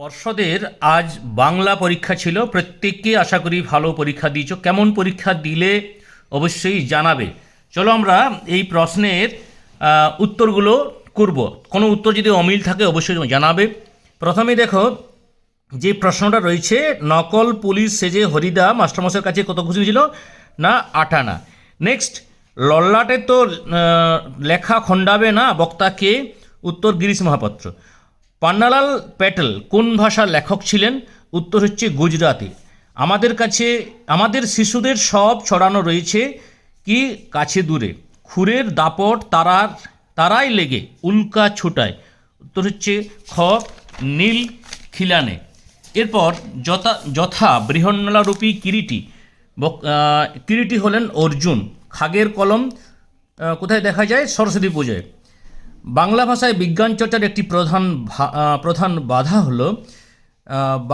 পর্ষদের আজ বাংলা পরীক্ষা ছিল। প্রত্যেককে আশা করি ভালো পরীক্ষা দিয়েছ। কেমন পরীক্ষা দিলে অবশ্যই জানাবে। চলো আমরা এই প্রশ্নের উত্তরগুলো করব। কোনো উত্তর যদি অমিল থাকে, অবশ্যই জানাবে। প্রথমে দেখো, যে প্রশ্নটা রয়েছে, নকল পুলিশ সেজে হরিদা মাস্টারমশাইয়ের কাছে কত খুশি হয়েছিল? না, আটানা। নেক্সট, লল্লাটে তো লেখা খণ্ডাবে না? বক্তাকে উত্তর গিরিশ মহাপাত্র। পান্নালাল প্যাটেল কোন ভাষার লেখক ছিলেন? উত্তর হচ্ছে গুজরাটি। আমাদের কাছে, আমাদের শিশুদের সব ছড়ানো রয়েছে কি কাছে দূরে। খুরের দাপট তারার, তারাই লেগে উল্কা ছোটায়। উত্তর হচ্ছে খ, নীল খিলানে। এরপর যথা যথা বৃহন্নলারূপী কিরিটি। কিরিটি হলেন অর্জুন। খাগের কলম কোথায় দেখা যায়? সরস্বতী পুজোয়। বাংলা ভাষায় বিজ্ঞান চর্চার একটি প্রধান প্রধান বাধা হল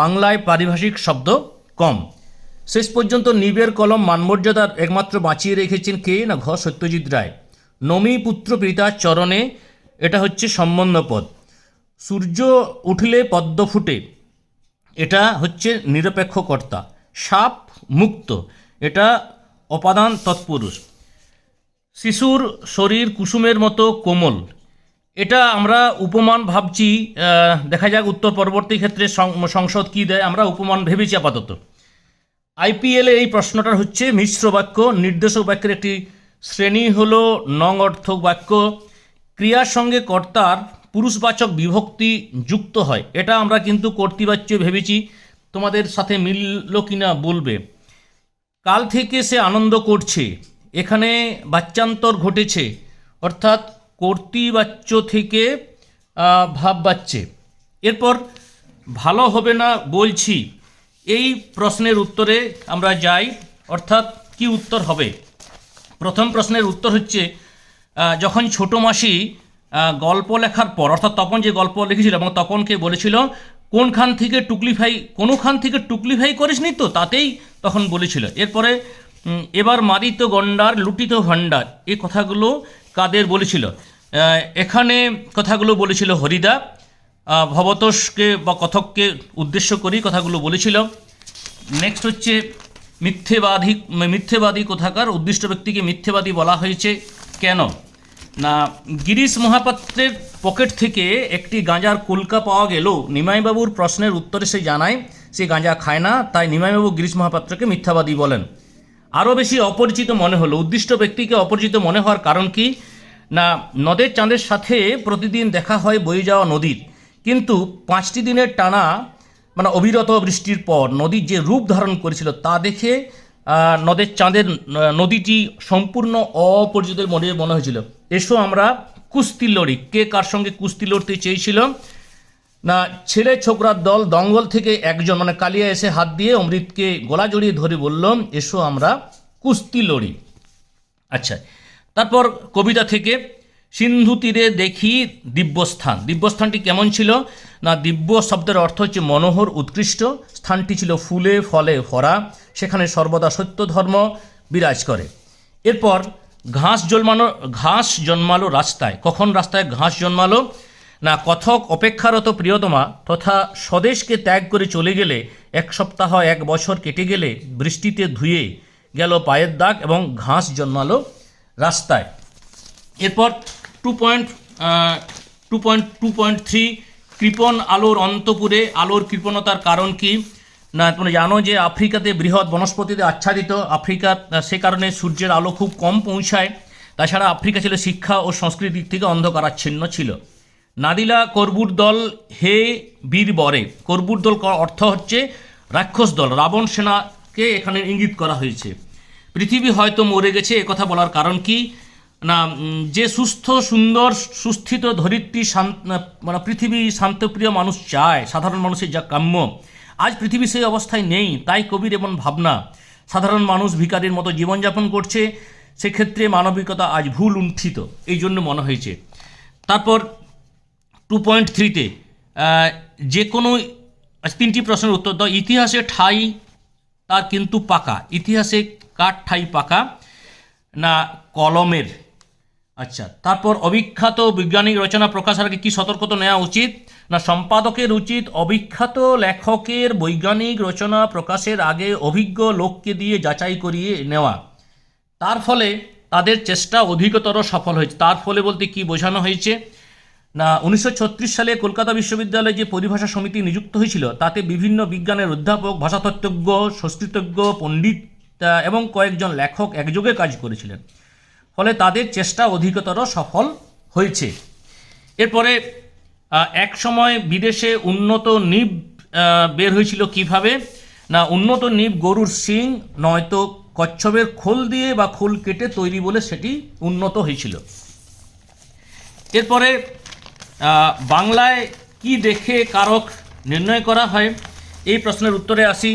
বাংলায় পারিভাষিক শব্দ কম। শেষ পর্যন্ত নিবের কলম মানমর্যাদার একমাত্র বাঁচিয়ে রেখেছেন কে না ঘ সত্যজিৎ রায়? নমী পুত্র পিতার চরণে, এটা হচ্ছে সম্বন্ধ পদ। সূর্য উঠলে পদ্ম ফুটে, এটা হচ্ছে নিরপেক্ষ কর্তা। সাপ মুক্ত, এটা অপাদান তৎপুরুষ। শিশুর শরীর কুসুমের মতো কোমল এটা আমরা উপমান ভাবছি দেখা যাক উত্তর পরবর্তী ক্ষেত্রে সংসদ কী দেয়, আমরা উপমান ভেবেছি আপাতত। আইপিএলে এই প্রশ্নটা হচ্ছে, মিশ্র বাক্য নির্দেশক বাক্যের একটি শ্রেণি হলো নং অর্থক বাক্য, ক্রিয়ার সঙ্গে কর্তার পুরুষবাচক বিভক্তি যুক্ত হয়। এটা আমরা কিন্তু কর্তৃবাচ্য ভেবেছি, তোমাদের সাথে মিলল কিনা বলবে। কাল থেকে সে আনন্দ করছে, এখানে বাচ্চান্তর ঘটেছে, অর্থাৎ কর্তৃবাচ্য থেকে ভাব বাচ্চে এরপর, ভালো হবে না বলছি। এই প্রশ্নের উত্তরে আমরা যাই, অর্থাৎ কি উত্তর হবে? প্রথম প্রশ্নের উত্তর হচ্ছে যখন ছোট মাসি গল্প লেখার পর, অর্থাৎ তপন যে গল্প লিখেছিল এবং তপনকে বলেছিল, কোনখান থেকে টুকলিফাই, কোনোখান থেকে টুকলিফাই করিসনি তো? তাতেই তখন বলেছিল। এরপরে এবার মারিত গন্ডার, লুটিত ভাণ্ডার এই কথাগুলো কাদের বলেছিল? এখানে কথাগুলো বলেছিল হরিদা ভবতোষকে বা কথককে উদ্দেশ্য করেই কথাগুলো বলেছিল। নেক্সট হচ্ছে মিথ্যেবাদী মিথ্যেবাদী কোথাকার, উদ্দিষ্ট ব্যক্তিকে মিথ্যেবাদী বলা হয়েছে কেন? না, গিরিশ মহাপাত্রের পকেট থেকে একটি গাঁজার কুলকা পাওয়া গেলেও নিমাইবাবুর প্রশ্নের উত্তরে সে জানায়, সে গাঁজা খায় না, তাই নিমাইবাবু গিরিশ মহাপাত্রকে মিথ্যাবাদী বলেন। আরও বেশি অপরিচিত মনে হলো। উদ্দিষ্ট ব্যক্তিকে অপরিচিত মনে হওয়ার কারণ কি? না, নদের চাঁদের সাথে প্রতিদিন দেখা হয় বয়ে যাওয়া নদীর। কিন্তু পাঁচটি দিনের টানা মানে অবিরত বৃষ্টির পর নদীর যে রূপ ধারণ করেছিল তা দেখে নদের চাঁদের নদীটি সম্পূর্ণ অপরিচিতের মনে মনে হয়েছিল। এসো আমরা কুস্তি লড়ি কে কার সঙ্গে কুস্তি লড়তে চেয়েছিল? না, ছেলে ছোকরার দল দঙ্গল থেকে একজন মানে কালিয়া এসে হাত দিয়ে অমৃতকে গলা জড়িয়ে ধরে বলল, এসো আমরা কুস্তি লড়ি। আচ্ছা তারপর কবিতা থেকে, সিন্ধু তীরে দেখি দিব্যস্থান। দিব্যস্থানটি কেমন ছিল? না, দিব্য শব্দের অর্থ হচ্ছে মনোহর, উৎকৃষ্ট। স্থানটি ছিল ফুলে, ফলে ভরা। সেখানে সর্বদা সত্য ধর্ম বিরাজ করে। এরপর, ঘাস জন্মানো, ঘাস জন্মালো রাস্তায়। কখন রাস্তায় ঘাস জন্মালো? না কথক অপেক্ষারত প্রিয়তমা তথা স্বদেশকে ত্যাগ করে চলে গেলে এক সপ্তাহ এক বছর কেটে গেলে বৃষ্টিতে ধুয়ে গেল পায়ের দাগ এবং ঘাস জন্মালো রাস্তায়। এরপর two point two point two point three, কৃপণ আলোর অন্তপুরে, আলোর কৃপণতার কারণ কি? না, তোমরা জানো যে আফ্রিকাতে বৃহৎ বনস্পতিতে আচ্ছাদিত আফ্রিকা, সে কারণে সূর্যের আলো খুব কম পৌঁছায়। তাছাড়া আফ্রিকা ছিল শিক্ষা ও সংস্কৃতির দিক থেকে অন্ধকারাচ্ছিন্ন ছিল। নাদিলা করবুর দল হে বীর বরে। করবুর দল অর্থ হচ্ছে রাক্ষস দল। রাবণ সেনাকে এখানে ইঙ্গিত করা হয়েছে। পৃথিবী হয়তো মরে গেছে কথা বলার কারণ কি? না যে সুস্থ, সুন্দর, সুস্থিত, ধরিত্রী মানে পৃথিবী শান্তপ্রিয় মানুষ চায়, সাধারণ মানুষের যা কাম্য, আজ পৃথিবী সেই অবস্থায় নেই, তাই কবির এমন ভাবনা। সাধারণ মানুষ ভিকারির মতো জীবনযাপন করছে, সেক্ষেত্রে মানবিকতা আজ ভুল উণ্ঠিত এই জন্য মনে হয়েছে। তারপর টু পয়েন্ট থ্রিতে যে কোনো তিনটি প্রশ্নের উত্তর দাও। ইতিহাসে ঠাই, তার কিন্তু পাকা। ইতিহাসে কার ঠাই পাকা? না, কলমের। আচ্ছা তারপর অবিখ্যাত বৈজ্ঞানিক রচনা প্রকাশের আগে কী সতর্কতা নেওয়া উচিত? না, সম্পাদকের উচিত অবিখ্যাত লেখকের বৈজ্ঞানিক রচনা প্রকাশের আগে অভিজ্ঞ লোককে দিয়ে যাচাই করিয়ে নেওয়া। তার ফলে তাদের চেষ্টা অধিকতর সফল হয়েছে। তার ফলে বলতে কি বোঝানো হয়েছে? না, উনিশশো ছত্রিশ সালে কলকাতা বিশ্ববিদ্যালয়ে যে পরিভাষা সমিতি নিযুক্ত হয়েছিল, তাতে বিভিন্ন বিজ্ঞানের অধ্যাপক, ভাষাতত্ত্বজ্ঞ, সংস্কৃতজ্ঞ, পণ্ডিত এবং কয়েকজন লেখক একযোগে কাজ করেছিলেন। ফলে তাদের চেষ্টা অধিকতর সফল হয়েছে। এরপরে এক সময় বিদেশে উন্নত নিব বের হয়েছিল কীভাবে? না, উন্নত নিব গরুর শিং, নয়তো কচ্ছপের খোল দিয়ে বা খোল কেটে তৈরি বলে সেটি উন্নত হয়েছিল। এরপরে বাংলায় কি দেখে কারক নির্ণয় করা হয়? এই প্রশ্নের উত্তরে আসি।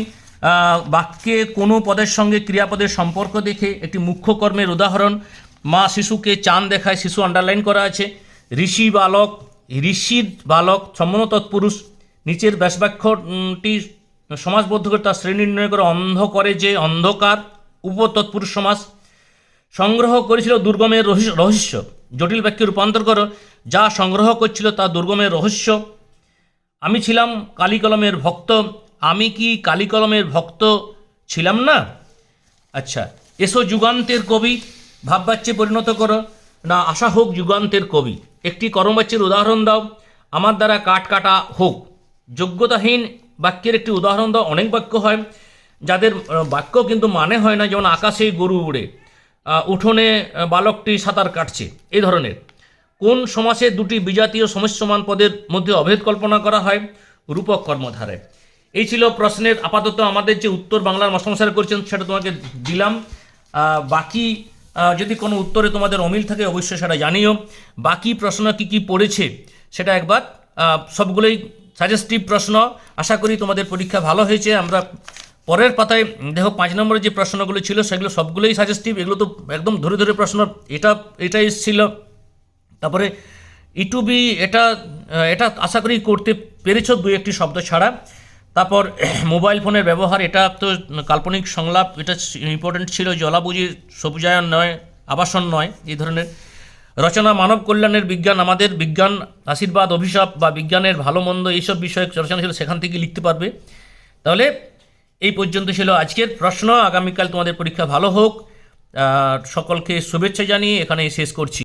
বাক্যে কোনো পদের সঙ্গে ক্রিয়াপদের সম্পর্ক দেখে একটি মুখ্য কর্মের উদাহরণ। মা শিশুকে চাঁদ দেখায় শিশু আন্ডারলাইন করা আছে। ঋষি বালক ঋষির বালক সম্মন তৎপুরুষ নিচের ব্যাসবাক্যটি সমাজবদ্ধ করে তার শ্রেণি নির্ণয় করে অন্ধ করে যে অন্ধকার, উপতৎপুরুষ সমাজ। সংগ্রহ করেছিল দুর্গমের রহস্য। জটিল বাক্যে রূপান্তর করো, যা সংগ্রহ করছিল তা দুর্গমের রহস্য। আমি ছিলাম কালী কলমের ভক্ত। আমি কি কালী কলমের ভক্ত ছিলাম না? আচ্ছা এসো যুগান্তের কবি, ভাববাচ্যে পরিণত করো। না, আশা হোক যুগান্তের কবি। একটি কর্মবাচ্যের উদাহরণ দাও। আমার দ্বারা কাট কাটা হোক। যোগ্যতাহীন বাক্যের একটি উদাহরণ দাও। অনেক বাক্য হয়। যাদের, বাক্য কিন্তু মানে হয় না, যেমন আকাশে গরু উড়ে। উঠোনে বালকটি সাঁতার কাটছে। এই ধরনের। কোন সমাসে দুটি বিজাতীয় সমস্যমান পদের মধ্যে অভেদ কল্পনা করা হয়? রূপক কর্মধারায় এই ছিল প্রশ্নের আপাতত আমাদের যে উত্তর বাংলার মাস্টারমশাই করছেন, সেটা তোমাকে দিলাম। বাকি যদি কোনো উত্তরে তোমাদের অমিল থাকে, অবশ্যই সেটা জানিও। বাকি প্রশ্ন কি কি পড়েছে, সেটা একবার সবগুলোই সাজেস্টিভ প্রশ্ন। আশা করি তোমাদের পরীক্ষা ভালো হয়েছে। আমরা পরের পাতায়, দেখো, পাঁচ নম্বরের যে প্রশ্নগুলো ছিল, সেগুলো সবগুলোই সাজেস্টিভ এগুলো তো একদম ধরে ধরে প্রশ্ন, এটা এটা এসেছিল তারপরে ইটুবি এটা এটা আশা করি করতে পেরেছ দু একটি শব্দ ছাড়া। তারপর, মোবাইল ফোনের ব্যবহার এটা তো কাল্পনিক সংলাপ, এটা ইম্পর্টেন্ট ছিল জলাবুঝি সবুজায়ন নয়, আবাসন নয়, এই ধরনের। রচনা মানব কল্যাণের বিজ্ঞান আমাদের বিজ্ঞান, আশীর্বাদ, অভিশাপ বা বিজ্ঞানের ভালো মন্দ এইসব বিষয়ে রচনা ছিল, সেখান থেকে লিখতে পারবে। তাহলে এই পর্যন্ত ছিল আজকের প্রশ্ন। আগামীকাল তোমাদের পরীক্ষা ভালো হোক। সকলকে শুভেচ্ছা জানিয়ে এখানেই শেষ করছি।